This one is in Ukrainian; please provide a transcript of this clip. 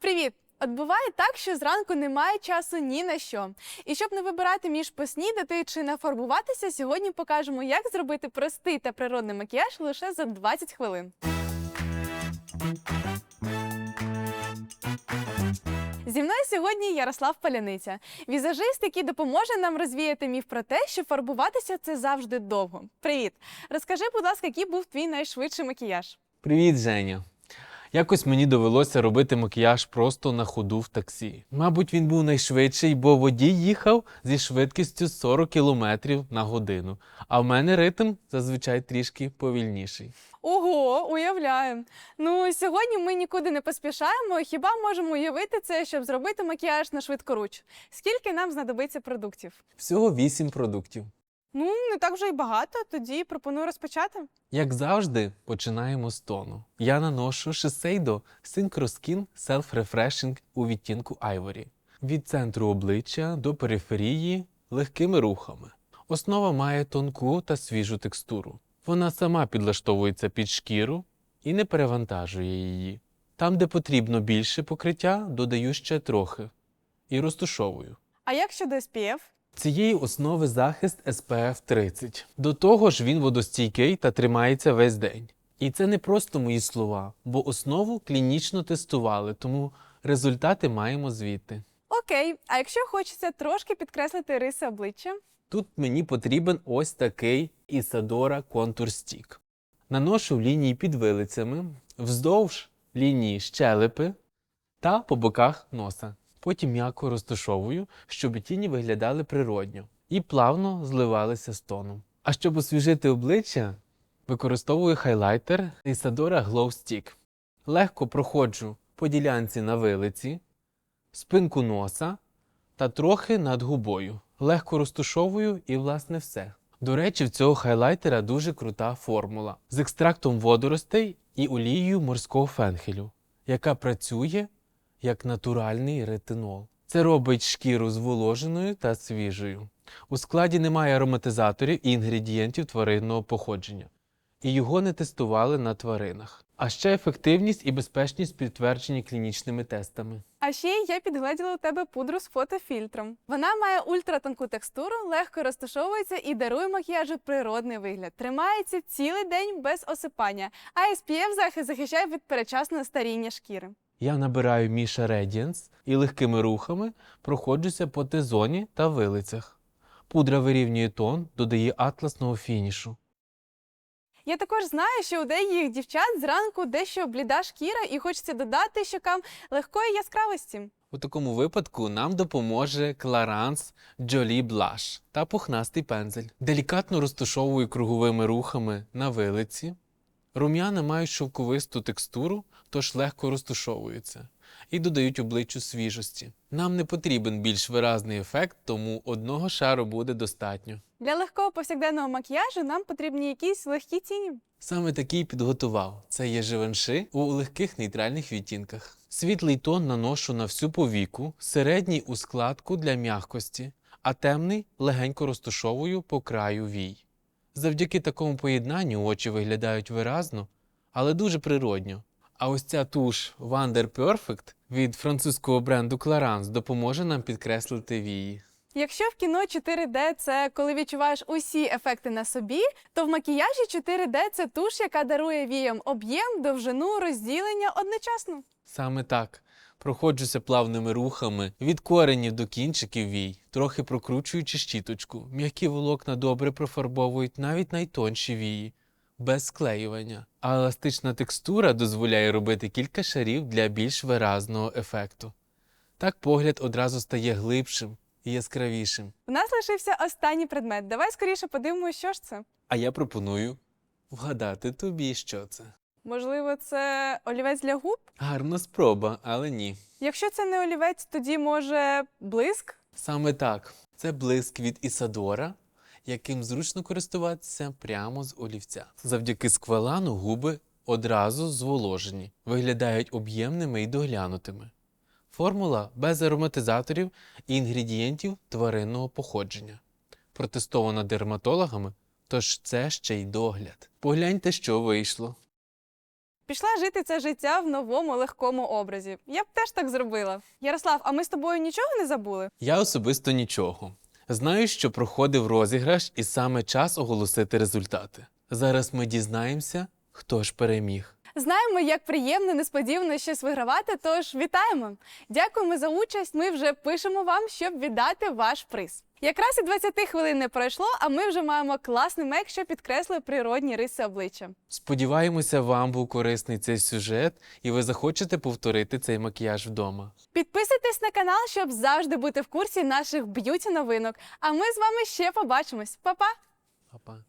Привіт! От буває так, що зранку немає часу ні на що. І щоб не вибирати між поснідати чи нафарбуватися, сьогодні покажемо, як зробити простий та природний макіяж лише за 20 хвилин. Зі мною сьогодні Ярослав Паляниця, візажист, який допоможе нам розвіяти міф про те, що фарбуватися це завжди довго. Привіт! Розкажи, будь ласка, який був твій найшвидший макіяж? Привіт, Женя. Якось мені довелося робити макіяж просто на ходу в таксі. Мабуть, він був найшвидший, бо водій їхав зі швидкістю 40 км на годину, а в мене ритм зазвичай трішки повільніший. Ого, уявляю. Ну сьогодні ми нікуди не поспішаємо. Хіба можемо уявити це, щоб зробити макіяж на швидкоруч? Скільки нам знадобиться продуктів? Всього 8 продуктів. Ну не так вже й багато. Тоді пропоную розпочати. Як завжди, починаємо з тону. Я наношу Shiseido Synchro Skin Self Refreshing у відтінку Ivory. Від центру обличчя до периферії легкими рухами. Основа має тонку та свіжу текстуру. Вона сама підлаштовується під шкіру і не перевантажує її. Там, де потрібно більше покриття, додаю ще трохи і розтушовую. А як щодо SPF? Цієї основи захист SPF 30. До того ж, він водостійкий та тримається весь день. І це не просто мої слова, бо основу клінічно тестували, тому результати маємо звідти. Окей, а якщо хочеться трошки підкреслити риси обличчя? Тут мені потрібен ось такий Isadora Contour Stick. Наношу лінії під вилицями, вздовж лінії щелепи та по боках носа. Потім м'яко розташовую, щоб тіні виглядали природньо і плавно зливалися з тоном. А щоб освіжити обличчя, використовую хайлайтер Isadora Glow Stick. Легко проходжу по ділянці на вилиці, спинку носа та трохи над губою. Легко розтушовую і, власне, все. До речі, в цього хайлайтера дуже крута формула з екстрактом водоростей і олією морського фенхелю, яка працює як натуральний ретинол. Це робить шкіру зволоженою та свіжою. У складі немає ароматизаторів і інгредієнтів тваринного походження, і його не тестували на тваринах. А ще ефективність і безпечність підтверджені клінічними тестами. А ще я підгледіла у тебе пудру з фотофільтром. Вона має ультратонку текстуру, легко розташовується і дарує макіяжу природний вигляд. Тримається цілий день без осипання, а SPF захищає від перечасного старіння шкіри. Я набираю Міша Radiance і легкими рухами проходжуся по Т-зоні та вилицях. Пудра вирівнює тон, додає атласного фінішу. Я також знаю, що у деяких дівчат зранку дещо бліда шкіра, і хочеться додати щокам легкої яскравості. У такому випадку нам допоможе Clarins Jolie Blush та пухнастий пензель. Делікатно розташовую круговими рухами на вилиці. Рум'яна мають шовковисту текстуру, тож легко розташовуються і додають обличчю свіжості. Нам не потрібен більш виразний ефект, тому одного шару буде достатньо. Для легкого повсякденного макіяжу нам потрібні якісь легкі тіні. Саме такий підготував. Це є живанши у легких нейтральних відтінках. Світлий тон наношу на всю повіку, середній у складку для м'якості, а темний легенько розташовую по краю вій. Завдяки такому поєднанню очі виглядають виразно, але дуже природньо. А ось ця туш Wonder Perfect від французького бренду Clarins допоможе нам підкреслити вії. Якщо в кіно 4D це коли відчуваєш усі ефекти на собі, то в макіяжі 4D це туш, яка дарує віям об'єм, довжину, розділення одночасно. Саме так. Проходжуся плавними рухами від коренів до кінчиків вій, трохи прокручуючи щіточку. М'які волокна добре профарбовують навіть найтонші вії, без склеювання. А еластична текстура дозволяє робити кілька шарів для більш виразного ефекту. Так погляд одразу стає глибшим і яскравішим. У нас лишився останній предмет. Давай скоріше подивимося, що ж це. А я пропоную вгадати тобі, що це. Можливо, це олівець для губ? Гарна спроба, але ні. Якщо це не олівець, тоді може блиск? Саме так. Це блиск від Ісадора, яким зручно користуватися прямо з олівця. Завдяки сквалану губи одразу зволожені, виглядають об'ємними і доглянутими. Формула без ароматизаторів і інгредієнтів тваринного походження. Протестована дерматологами, тож це ще й догляд. Погляньте, що вийшло. Пішла жити це життя в новому легкому образі. Я б теж так зробила. Ярослав, а ми з тобою нічого не забули? Я особисто нічого. Знаю, що проходив розіграш, і саме час оголосити результати. Зараз ми дізнаємося, хто ж переміг. Знаємо, як приємно, несподівано щось вигравати, тож вітаємо! Дякуємо за участь. Ми вже пишемо вам, щоб віддати ваш приз. Якраз і 20 хвилин не пройшло, а ми вже маємо класний мек, що підкреслює природні риси обличчя. Сподіваємося, вам був корисний цей сюжет, і ви захочете повторити цей макіяж вдома. Підписуйтесь на канал, щоб завжди бути в курсі наших б'юті новинок. А ми з вами ще побачимось. Па-па! Па-па.